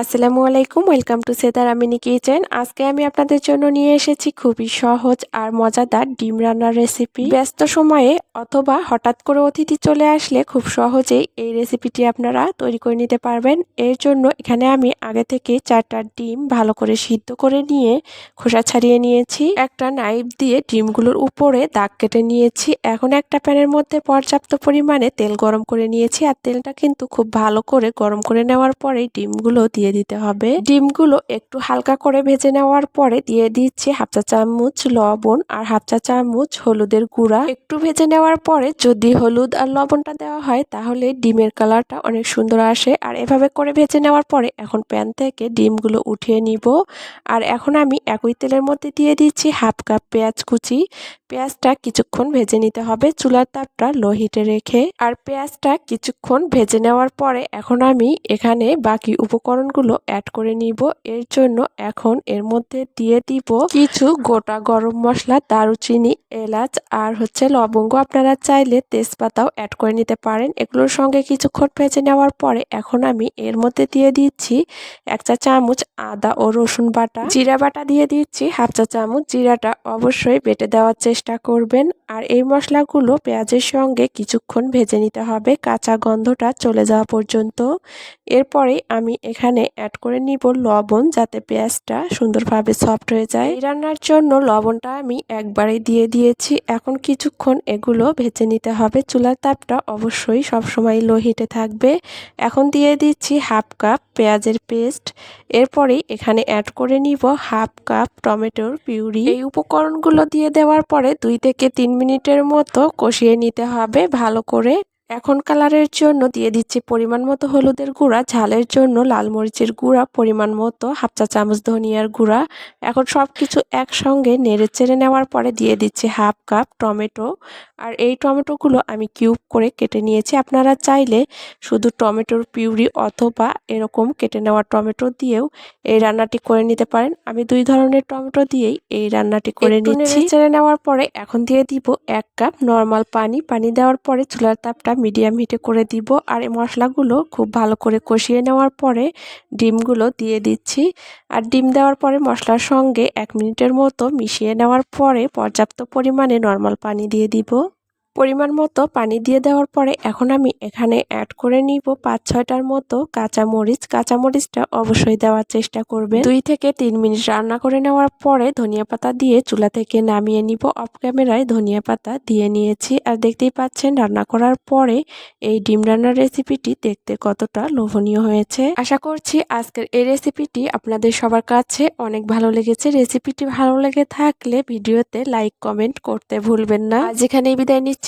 আসসালামু আলাইকুম, welcome to সেদার আমিনি কিচেন। আজকে আমি আপনাদের জন্য নিয়ে এসেছি খুবই সহজ আর মজাদার ডিম রান্নার রেসিপি। ব্যস্ত সময়ে অথবা হঠাৎ করে অতিথি চলে আসলে খুব সহজেই এই রেসিপিটি আপনারা তৈরি করে নিতে পারবেন। এর জন্য এখানে আমি আগে থেকে চারটা ডিম ভালো করে সিদ্ধ করে নিয়ে খোসা ছাড়িয়ে নিয়েছি। একটা নাইফ দিয়ে ডিমগুলোর উপরে দাগ কেটে নিয়েছি। এখন একটা প্যানের মধ্যে পর্যাপ্ত পরিমাণে তেল গরম করে নিয়েছি। আর তেলটা কিন্তু খুব ভালো করে গরম করে নেওয়ার পরেই ডিমগুলো দিয়ে দিতে হবে। ডিমগুলো একটু হালকা করে ভেজে নেওয়ার পরে দিয়ে দিচ্ছি হাফ চা চামচ লবণ আর হাফ চা চামচ হলুদের গুঁড়া। একটু ভেজে নেওয়ার পরে যদি হলুদ আর লবণটা দেওয়া হয় তাহলে ডিমের কালারটা অনেক সুন্দর আসে। আর এভাবে করে ভেজে নেওয়ার পরে এখন প্যান থেকে ডিমগুলো উঠিয়ে নিব। আর এখন আমি একই তেলের মধ্যে দিয়ে দিচ্ছি হাফ কাপ পেঁয়াজ কুচি। পেঁয়াজটা কিছুক্ষণ ভেজে নিতে হবে। চুলার তাপটা লো হিটে রেখে আর পেঁয়াজটা কিছুক্ষণ ভেজে নেওয়ার পরে এখন আমি এখানে বাকি উপকরণগুলো অ্যাড করে নিব। এর জন্য এখন এর মধ্যে দিয়ে দিব কিছু গোটা গরম মশলা, দারুচিনি, এলাচ আর হচ্ছে লবঙ্গ। আপনারা চাইলে তেজপাতাও অ্যাড করে নিতে পারেন। এগুলোর সঙ্গে কিছুক্ষণ ভেজে নেওয়ার পরে এখন আমি এর মধ্যে দিয়ে দিচ্ছি এক চা চামচ আদা ও রসুন বাটা। জিরা বাটা দিয়ে দিচ্ছি হাফ চা চামচ। জিরাটা অবশ্যই বেটে দেওয়ার চেষ্টা করবেন। আর এই মশলাগুলো পেঁয়াজের সঙ্গে কিছুক্ষণ ভেজে নিতে হবে। কাঁচা গন্ধটা চলে যাওয়া পর্যন্ত। এরপরে আমি এখানে অ্যাড করে নিব লবণ যাতে পেঁয়াজটা সুন্দরভাবে সফট হয়ে যায়। রান্নার জন্য লবণটা আমি একবারে দিয়ে দিয়েছি। এখন কিছুক্ষণ এগুলো ভেজে নিতে হবে। চুলার তাপটা অবশ্যই সবসময় লো হিটে থাকবে। এখন দিয়ে দিচ্ছি হাফ কাপ পেঁয়াজের পেস্ট এরপরেই এখানে অ্যাড করে নিব হাফ কাপ টমেটোর পিউরি। এই উপকরণগুলো দিয়ে দেওয়ার পরে দুই থেকে তিন মিনিটের মতো কষিয়ে নিতে হবে ভালো করে। এখন কালারের জন্য দিয়ে দিচ্ছি পরিমাণ মতো হলুদের গুঁড়া ঝালের জন্য লাল মরিচের গুঁড়া পরিমাণ মতো হাফ চা চামচ ধনিয়ার গুঁড়া। এখন সব কিছু একসঙ্গে নেড়ে চেড়ে নেওয়ার পরে দিয়ে দিচ্ছি হাফ কাপ টমেটো। আর এই টমেটোগুলো আমি কিউব করে কেটে নিয়েছি। আপনারা চাইলে শুধু টমেটোর পিউরি অথবা এরকম কেটে নেওয়া টমেটো দিয়েও এই রান্নাটি করে নিতে পারেন। আমি দুই ধরনের টমেটো দিয়েই এই রান্নাটি করে নিচ্ছি। চেড়ে নেওয়ার পরে এখন দিয়ে দিব এক কাপ নর্মাল পানি। পানি দেওয়ার পরে চুলার তাপটা মিডিয়াম হিটে করে দিব। আর এই মশলাগুলো খুব ভালো করে কষিয়ে নেওয়ার পরে ডিমগুলো দিয়ে দিচ্ছি। আর ডিম দেওয়ার পরে মশলার সঙ্গে এক মিনিটের মতো মিশিয়ে নেওয়ার পরে পর্যাপ্ত পরিমাণে নর্মাল পানি দিয়ে দিব। পরিমাণ মতো পানি দিয়ে দেওয়ার পরে এখন আমি এখানে অ্যাড করে নিব পাঁচ ছয়টার মতো কাঁচামরিচ। কাঁচামরিচটা অবশ্যই দেওয়ার চেষ্টা করবে দুই থেকে তিন মিনিট রান্না করে নেওয়ার পরে ধনিয়া পাতা দিয়ে চুলা থেকে নামিয়ে নিব। অফ ক্যামেরায় ধনিয়া পাতা দিয়ে নিয়েছি। আর দেখতেই পাচ্ছেন, রান্না করার পরে এই ডিম রান্নার রেসিপিটি দেখতে কতটা লোভনীয় হয়েছে। আশা করছি আজকের এই রেসিপিটি আপনাদের সবার কাছে অনেক ভালো লেগেছে। রেসিপিটি ভালো লেগে থাকলে ভিডিওতে লাইক কমেন্ট করতে ভুলবেন না। এখানেই বিদায় নিচ্ছি।